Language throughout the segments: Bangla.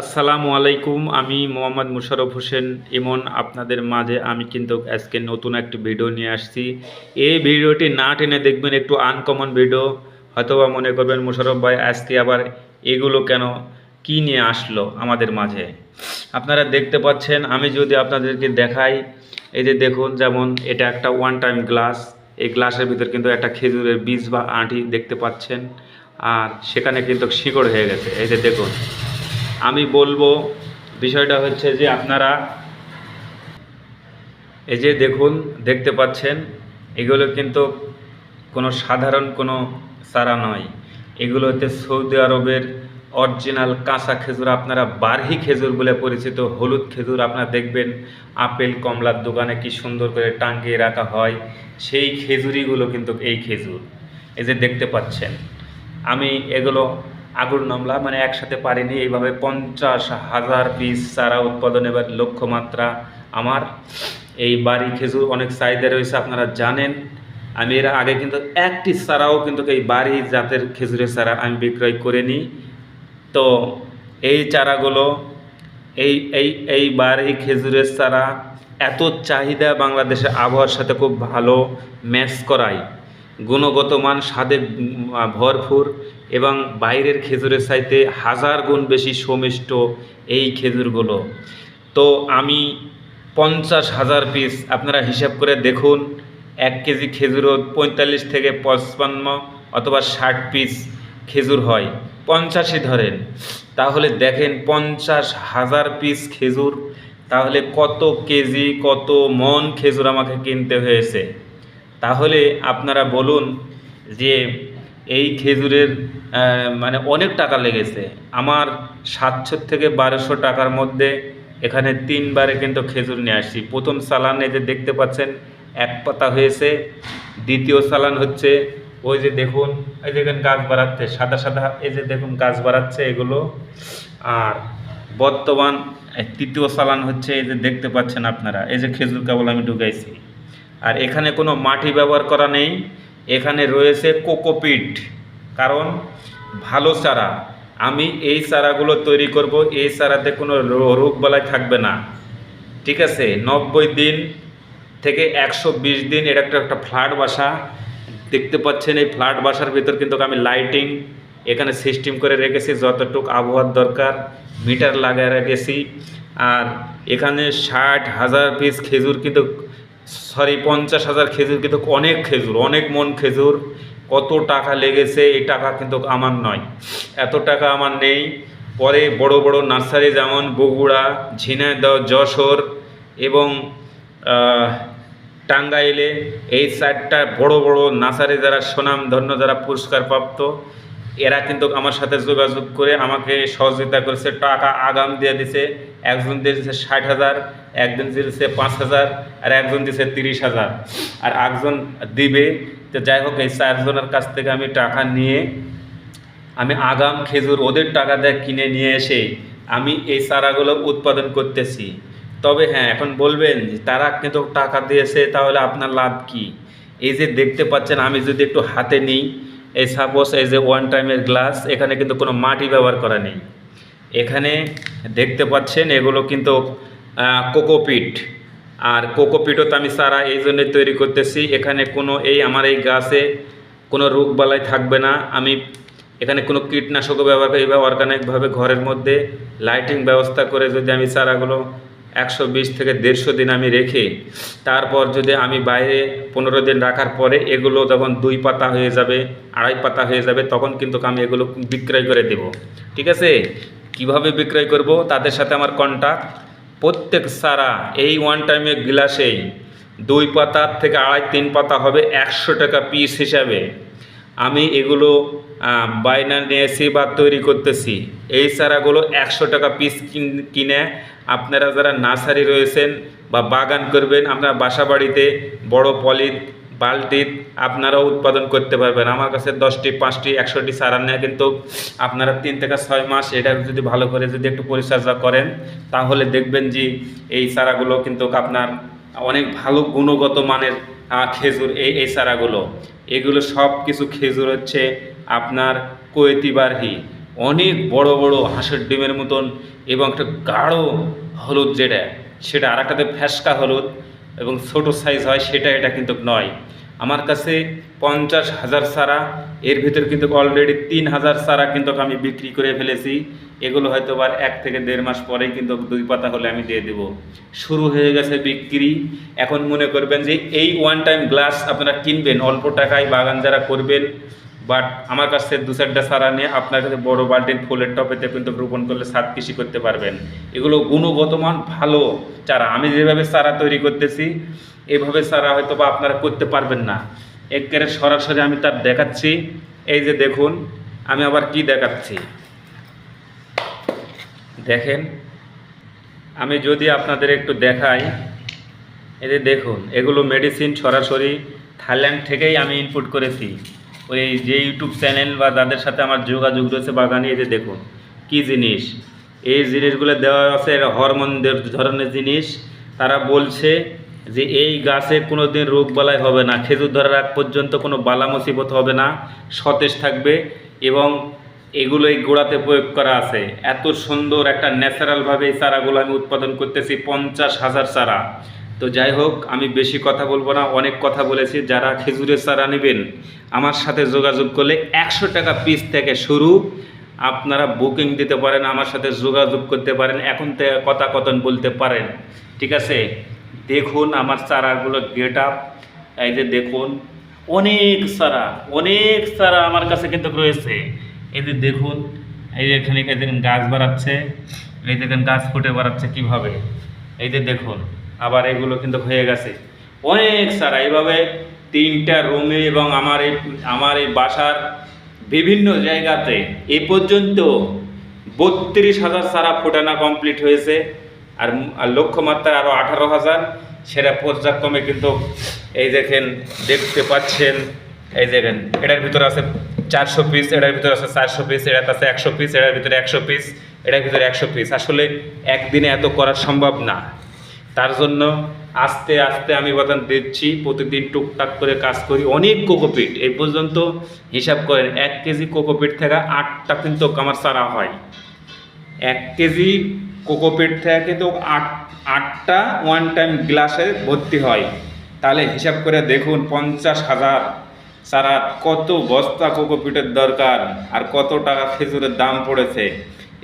আসসালামু আলাইকুম, আমি মোহাম্মদ মুশারফ হোসেন। ইমন, আপনাদের মাঝে আমি কিন্তু আজকে নতুন একটি ভিডিও নিয়ে আসছি। এই ভিডিওটি না টেনে দেখবেন একটু আনকমন ভিডিও। হয়তোবা মনে করবেন, মুশারফ ভাই, আজকে আবার এগুলো কেন, কি নিয়ে আসলো আমাদের মাঝে? আপনারা দেখতে পাচ্ছেন, আমি যদি আপনাদেরকে দেখাই, এই যে দেখুন, যেমন এটা একটা ওয়ান টাইম গ্লাস এই গ্লাসের ভিতর কিন্তু একটা খেজুরের বীজ বা আঁটি দেখতে পাচ্ছেন। আর সেখানে কিন্তু শিকড় হয়ে গেছে। এই যে দেখুন আমি বলব বিষয়টা হচ্ছে যে আপনারা এই যে দেখুন, দেখতে পাচ্ছেন, এগুলো কিন্তু কোনো সাধারণ কোনো চারা নয়। এগুলো হচ্ছে সৌদি আরবের অরিজিনাল কাঁচা খেজুর, আপনারা বারহি খেজুর বলে পরিচিত, হলুদ খেজুর আপনারা দেখবেন, আপেল, কমলার দোকানে কি সুন্দর করে টাঙ্গিয়ে রাখা হয়, সেই খেজুরিগুলো কিন্তু এই খেজুর। এই যে দেখতে পাচ্ছেন, আমি এগুলো আগুর নামলা মানে একসাথে পারিনি। এইভাবে পঞ্চাশ হাজার পিস চারা উৎপাদন এবার লক্ষ্যমাত্রা আমার। এই বাড়ি খেজুর অনেক চাহিদা রয়েছে, আপনারা জানেন। আমি এর আগে কিন্তু একটি চারাও কিন্তু এই বাড়ি জাতের খেজুরের চারা আমি বিক্রয় করে নিই তো এই চারাগুলো, এই এই এই বাড়ি খেজুরের চারা এত চাহিদা বাংলাদেশের আবহাওয়ার সাথে খুব ভালো ম্যাচ করায়। গুণগত মান স্বাদে ভরপুর এবং বাইরের খেজুরের চাইতে হাজার গুণ বেশি সমিষ্ট এই খেজুরগুলো। তো আমি পঞ্চাশ হাজার পিস আপনারা হিসাব করে দেখুন, এক কেজি খেজুরও পঁয়তাল্লিশ থেকে পঁচপান্ন অথবা ষাট পিস খেজুর হয়। পঞ্চাশই ধরেন। তাহলে দেখেন পঞ্চাশ হাজার পিস খেজুর, তাহলে কত কেজি, কত মন খেজুর আমাকে কিনতে হয়েছে। তাহলে আপনারা বলুন যে এই খেজুরের মানে অনেক টাকা লেগেছে। আমার সাতশো থেকে বারোশো টাকার মধ্যে এখানে তিনবারে কিন্তু খেজুর নিয়ে আসছি। প্রথম এই যে দেখতে পাচ্ছেন, এক পাতা হয়েছে। দ্বিতীয় চালান হচ্ছে ওই যে দেখুন, এই দেখেন গাছ বাড়াচ্ছে, সাদা সাদা, এই যে দেখুন গাছ বাড়াচ্ছে এগুলো। আর বর্তমান তৃতীয় চালান হচ্ছে এই যে দেখতে পাচ্ছেন আপনারা, এই যে খেজুর কেবল আমি ঢুকাইছি। আর এখানে কোনো মাটি ব্যবহার করা নেই। এখানে রয়েছে কোকোপিট। কারণ ভালো চারা। আমি এই চারাগুলো তৈরি করব। এই চারাতে কোনো রোগ বালাই থাকবে না। ঠিক আছে? নব্বই দিন থেকে একশো বিশ দিন এটা একটা একটা ফ্ল্যাট বাসা। দেখতে পাচ্ছেন এই ফ্ল্যাট বাসার ভিতর কিন্তু আমি লাইটিং এখানে সিস্টেম করে রেখেছি। যতটুকু আবহাওয়ার দরকার, মিটার লাগিয়ে রেখেছি। আর এখানে ষাট হাজার পিস খেজুর কিন্তু সরি, পঞ্চাশ হাজার খেজুর কিন্তু অনেক খেজুর, অনেক মন খেজুর। কত টাকা লেগেছে, এই টাকা কিন্তু আমার নয়। এত টাকা আমার নেই। পরে বড় বড় নার্সারি যেমন বগুড়া, ঝিনাইদহ, যশোর এবং টাঙ্গাইলে এই চারটা বড় বড় নার্সারি যারা সুনাম ধন্য যারা পুরস্কার প্রাপ্ত এরা কিন্তু আমার সাথে যোগাযোগ করে আমাকে সহযোগিতা করেছে, টাকা আগাম দিয়ে দিছে, একজন দিয়েছে ষাট হাজার, একজন দিয়েছে পাঁচ হাজার, আর একজন দিয়েছে তিরিশ হাজার। আর একজন দিবে, তো যাই হোক, এই চারজনের কাছ থেকে আমি টাকা নিয়ে, আমি আগাম খেজুর ওদের টাকা দিয়ে কিনে নিয়ে এসে আমি এই চারাগুলো উৎপাদন করতেছি। তবে হ্যাঁ এখন বলবেন তারা কিন্তু টাকা দিয়েছে, তাহলে আপনার লাভ কি? এই যে দেখতে পাচ্ছেন, আমি যদি একটু হাতে নিই এই সাপোজ এই যে ওয়ান টাইমের গ্লাস এখানে কিন্তু কোনো মাটি ব্যবহার করা নেই। এখানে দেখতে পাচ্ছেন এগুলো কিন্তু কোকোপিট আর কোকোপিটও তো আমি সারা এই জন্যই তৈরি করতেছি। এখানে কোনো এই আমার এই গাছে কোনো রোগ বালাই থাকবে না। আমি এখানে কোনো কীটনাশকও ব্যবহার করি বা অর্গানিকভাবে ঘরের মধ্যে লাইটিং ব্যবস্থা করে যদি আমি চারাগুলো একশো বিশ থেকে দেড়শো দিন আমি রেখে, তারপর যদি আমি বাইরে পনেরো দিন রাখার পরে এগুলো যখন দুই পাতা হয়ে যাবে, আড়াই পাতা হয়ে যাবে, তখন কিন্তু আমি এগুলো বিক্রয় করে দেব। ঠিক আছে? কীভাবে বিক্রয় করব? তাদের সাথে আমার কন্ট্যাক্ট প্রত্যেক সারা এই ওয়ান টাইমে গ্লাসেই দুই পাতার থেকে আড়াই তিন পাতা হবে একশো টাকা পিস হিসাবে। আমি এগুলো বায়না নিয়েছি বা তৈরি করতেছি। এই চারাগুলো একশো টাকা পিস কিন- আপনারা যারা নার্সারি রয়েছেন বা বাগান করবেন আপনার বাসা বাড়িতে বড় পলিথ বালতিত আপনারাও উৎপাদন করতে পারবেন। আমার কাছে দশটি, পাঁচটি, একশোটি চারা নেয়, কিন্তু আপনারা তিন থেকে ছয় মাস এটা যদি ভালো করে যদি একটু পরিচর্যা করেন, তাহলে দেখবেন যে এই চারাগুলো কিন্তু আপনার অনেক ভালো গুণগত মানের খেজুর, এই এই চারাগুলো। এগুলো সব কিছু খেজুর হচ্ছে আপনার কোয়েতি বারহি। অনেক বড় বড় হাঁসের ডিমের মতন এবং একটা গাঢ় হলুদ যেটা, সেটা আর একটাতে ফ্যাসকা হলুদ এবং ছোট সাইজ হয়, সেটা এটা কিন্তু নয়। আমার কাছে পঞ্চাশ হাজার সারা, এর ভিতরে কিন্তু অলরেডি তিন হাজার সারা কিন্তু আমি বিক্রি করে ফেলেছি। এগুলো হয়তো আবার এক থেকে দেড় মাস পরেই কিন্তু দুই পাতা হলে আমি দিয়ে দেব। শুরু হয়ে গেছে বিক্রি। এখন মনে করবেন যে এই ওয়ান টাইম গ্লাস আপনারা কিনবেন, অল্প টাকায় বাগান যারা করবেন বাট আমার কাছে দু চারটা সারা নিয়ে আপনার কাছে বড় বাল্টির ফুলের টপেতে কিন্তু রোপণ করলে সাত কৃষি করতে পারবেন। এগুলো গুণগত মান ভালো। চারা আমি যেভাবে সারা তৈরি করতেছি এভাবে চারা হয়তো বা আপনারা করতে পারবেন না। একেবারে সরাসরি আমি তার দেখাচ্ছি। এই যে দেখুন, আমি আবার কি দেখাচ্ছি? দেখেন, আমি যদি আপনাদের একটু দেখাই, এই যে দেখুন, এগুলো মেডিসিন সরাসরি থাইল্যান্ড থেকেই আমি ইনপুট করেছি। ওই যে ইউটিউব চ্যানেল বা যাদের সাথে আমার যোগাযোগ রয়েছে বাগানে, এই যে দেখুন, কি জিনিস? এই জিনিসগুলো দেওয়া আছে হরমোন ধরনের জিনিস। তারা বলছে যে এই গাছে কোনো দিন রোগ বালাই হবে না, খেজুর ধরার আগ পর্যন্ত কোনো বালা মুসিবত হবে না, সতেজ থাকবে এবং এগুলো এই গোড়াতে প্রয়োগ করা আছে। এত সুন্দর একটা ন্যাচারালভাবে এই চারাগুলো আমি উৎপাদন করতেছি, পঞ্চাশ হাজার চারা। তো যাই হোক, আমি বেশি কথা বলব না, অনেক কথা বলেছি। যারা খেজুরের চারা নেবেন, আমার সাথে যোগাযোগ করলে একশো টাকা পিস থেকে শুরু। আপনারা বুকিং দিতে পারেন, আমার সাথে যোগাযোগ করতে পারেন, এখন কথা কথন বলতে পারেন। ঠিক আছে? দেখুন আমার চারাগুলো গেট আপ এই যে দেখুন, অনেক চারা অনেক চারা আমার কাছে কিন্তু রয়েছে। এই যে দেখুন, এই যে এখানে এই দেখুন গাছ বাড়াচ্ছে, এই দেখেন গাছ ফুটে বাড়াচ্ছে কীভাবে। এই যে দেখুন, আবার এগুলো কিন্তু হয়ে গেছে। অনেক সারা এইভাবে তিনটা রুমে এবং আমার এই আমার এই বাসার বিভিন্ন জায়গাতে এ পর্যন্ত বত্রিশ হাজার সারা ফোটানো কমপ্লিট হয়েছে। আর লক্ষ্যমাত্রা আরও আঠারো হাজার। সেটা পর্যায়ক্রমে কিন্তু এই দেখেন দেখতে পাচ্ছেন। এই দেখেন, এটার ভিতরে আছে চারশো পিস এটার ভিতরে আছে চারশো পিস এটাতে আছে একশো পিস এটার ভিতরে একশো পিস এটার ভিতরে একশো পিস আসলে একদিনে এত করা সম্ভব না। তার জন্য আস্তে আস্তে আমি বাদান দিচ্ছি, প্রতিদিন টুকটাক করে কাজ করি। অনেক কোকোপিট, এই পর্যন্ত হিসাব করেন, এক কেজি কোকোপিট থেকে আটটা কিন্তু আমার সারা হয়। এক কেজি কোকোপিট থেকে কিন্তু আট, আটটা ওয়ান টাইম গ্লাসে ভর্তি হয়। তাহলে হিসাব করে দেখুন, পঞ্চাশ হাজার। সারা কত বস্তা কোকোপিটের দরকার আর কত টাকা খেজুরের দাম পড়েছে।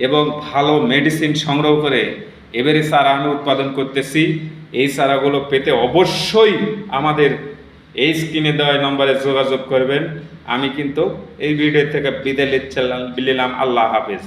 এবং ভালো মেডিসিন সংগ্রহ করে এবারে চারা আমি উৎপাদন করতেছি। এই সারাগুলো পেতে অবশ্যই আমাদের এই স্ক্রিনে দেওয়া নম্বরে যোগাযোগ করবেন। আমি কিন্তু এই ভিডিও থেকে বিদায় নিচ্ছিলাম, বিলিলাম। আল্লাহ হাফেজ।